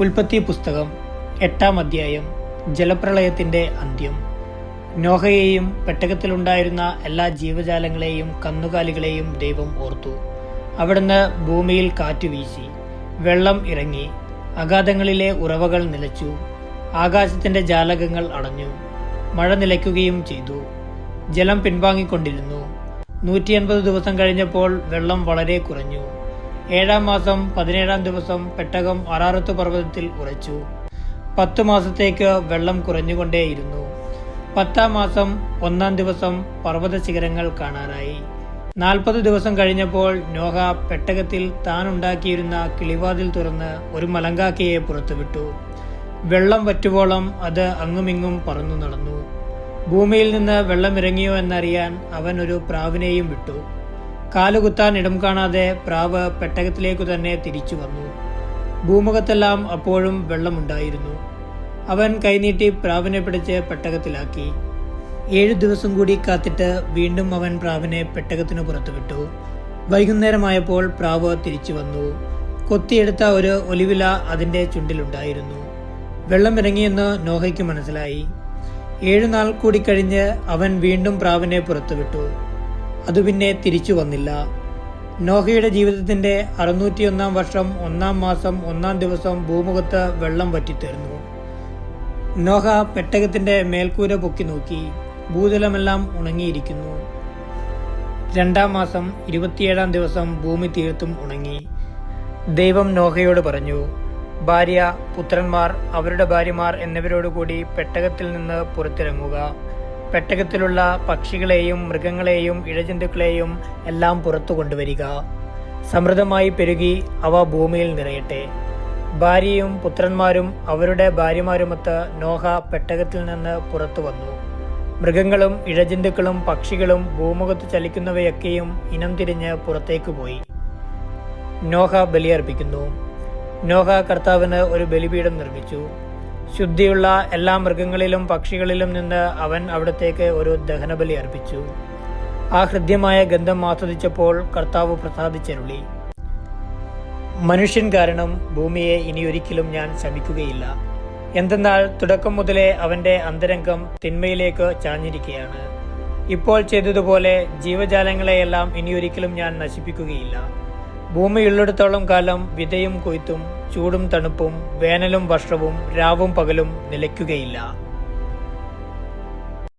ഉൽപ്പത്തി പുസ്തകം എട്ടാം അധ്യായം ജലപ്രളയത്തിന്റെ അന്ത്യം. നോഹയെയും പെട്ടകത്തിലുണ്ടായിരുന്ന എല്ലാ ജീവജാലങ്ങളെയും കന്നുകാലികളെയും ദൈവം ഓർത്തു. അവിടുന്ന് ഭൂമിയിൽ കാറ്റു വീശി വെള്ളം ഇറങ്ങി അഗാധങ്ങളിലെ ഉറവകൾ നിലച്ചു ആകാശത്തിന്റെ ജാലകങ്ങൾ അടഞ്ഞു മഴ നിലയ്ക്കുകയും ചെയ്തു. ജലം പിൻവാങ്ങിക്കൊണ്ടിരുന്നു. നൂറ്റി ദിവസം കഴിഞ്ഞപ്പോൾ വെള്ളം വളരെ കുറഞ്ഞു. ഏഴാം മാസം പതിനേഴാം ദിവസം പെട്ടകം അറാറത്ത് പർവതത്തിൽ ഉറച്ചു. പത്തു മാസത്തേക്ക് വെള്ളം കുറഞ്ഞുകൊണ്ടേയിരുന്നു. പത്താം മാസം ഒന്നാം ദിവസം പർവത ശിഖരങ്ങൾ കാണാനായി നാൽപ്പത് ദിവസം കഴിഞ്ഞപ്പോൾ നോഹ പെട്ടകത്തിൽ താൻ ഉണ്ടാക്കിയിരുന്ന കിളിവാതിൽ തുറന്ന് ഒരു മലങ്കാക്കയെ പുറത്തുവിട്ടു. വെള്ളം വറ്റുവോളം അത് അങ്ങുമിങ്ങും പറന്നു നടന്നു. ഭൂമിയിൽ നിന്ന് വെള്ളം ഇറങ്ങിയോ എന്നറിയാൻ അവൻ ഒരു പ്രാവിനെയും വിട്ടു. കാലുകുത്താൻ ഇടം കാണാതെ പ്രാവ് പെട്ടകത്തിലേക്കു തന്നെ തിരിച്ചു വന്നു. ഭൂമുഖത്തെല്ലാം അപ്പോഴും വെള്ളമുണ്ടായിരുന്നു. അവൻ കൈനീട്ടി പ്രാവിനെ പിടിച്ച് പെട്ടകത്തിലാക്കി. ഏഴു ദിവസം കൂടി കാത്തിട്ട് വീണ്ടും അവൻ പ്രാവിനെ പെട്ടകത്തിനു പുറത്തുവിട്ടു വൈകുന്നേരമായപ്പോൾ പ്രാവ് തിരിച്ചു വന്നു. കൊത്തിയെടുത്ത ഒരു ഒലിവില അതിന്റെ ചുണ്ടിലുണ്ടായിരുന്നു. വെള്ളം ഇറങ്ങിയെന്ന് നോഹയ്ക്ക് മനസ്സിലായി. ഏഴുനാൾ കൂടി കഴിഞ്ഞ് അവൻ വീണ്ടും പ്രാവിനെ പുറത്തുവിട്ടു അത് പിന്നെ തിരിച്ചു വന്നില്ല. നോഹയുടെ ജീവിതത്തിന്റെ അറുന്നൂറ്റിയൊന്നാം വർഷം ഒന്നാം മാസം ഒന്നാം ദിവസം ഭൂമുഖത്ത് വെള്ളം വറ്റിത്തീർന്നു. നോഹ പെട്ടകത്തിന്റെ മേൽക്കൂര പൊക്കി നോക്കി ഭൂതലമെല്ലാം ഉണങ്ങിയിരിക്കുന്നു. രണ്ടാം മാസം ഇരുപത്തിയേഴാം ദിവസം ഭൂമി തീർത്തും ഉണങ്ങി. ദൈവം നോഹയോട് പറഞ്ഞു ഭാര്യ പുത്രന്മാർ അവരുടെ ഭാര്യമാർ എന്നിവരോടുകൂടി പെട്ടകത്തിൽ നിന്ന് പുറത്തിറങ്ങുക. പെട്ടകത്തിലുള്ള പക്ഷികളെയും മൃഗങ്ങളെയും ഇഴജന്തുക്കളെയും എല്ലാം പുറത്തു കൊണ്ടുവരിക. സമൃദ്ധമായി പെരുകി അവ ഭൂമിയിൽ നിറയട്ടെ. ഭാര്യയും പുത്രന്മാരും അവരുടെ ഭാര്യമാരുമൊത്ത് നോഹ പെട്ടകത്തിൽ നിന്ന് പുറത്തു വന്നു. മൃഗങ്ങളും ഇഴജന്തുക്കളും പക്ഷികളും ഭൂമുഖത്ത് ചലിക്കുന്നവയൊക്കെയും ഇനം തിരിഞ്ഞ് പുറത്തേക്ക് പോയി. നോഹ ബലിയർപ്പിക്കുന്നു. നോഹ കർത്താവിന് ഒരു ബലിപീഠം നിർമ്മിച്ചു. ശുദ്ധിയുള്ള എല്ലാ മൃഗങ്ങളിലും പക്ഷികളിലും നിന്ന് അവൻ അവിടത്തേക്ക് ഒരു ദഹനബലി അർപ്പിച്ചു. ആ ഹൃദ്യമായ ഗന്ധം ആസ്വദിച്ചപ്പോൾ കർത്താവ് പ്രസാദിച്ചരുളി. മനുഷ്യൻ കാരണം ഭൂമിയെ ഇനി ഒരിക്കലും ഞാൻ ശമിക്കുകയില്ല. എന്തെന്നാൽ തുടക്കം മുതലേ അവന്റെ അന്തരംഗം തിന്മയിലേക്ക് ചാഞ്ഞിരിക്കുകയാണ് ഇപ്പോൾ ചെയ്തതുപോലെ ജീവജാലങ്ങളെയെല്ലാം ഇനിയൊരിക്കലും ഞാൻ നശിപ്പിക്കുകയില്ല. ഭൂമിയുള്ളിടത്തോളം കാലം വിതയും കൊയ്ത്തും ചൂടും തണുപ്പും വേനലും വർഷവും രാവും പകലും നിലയ്ക്കുകയില്ല.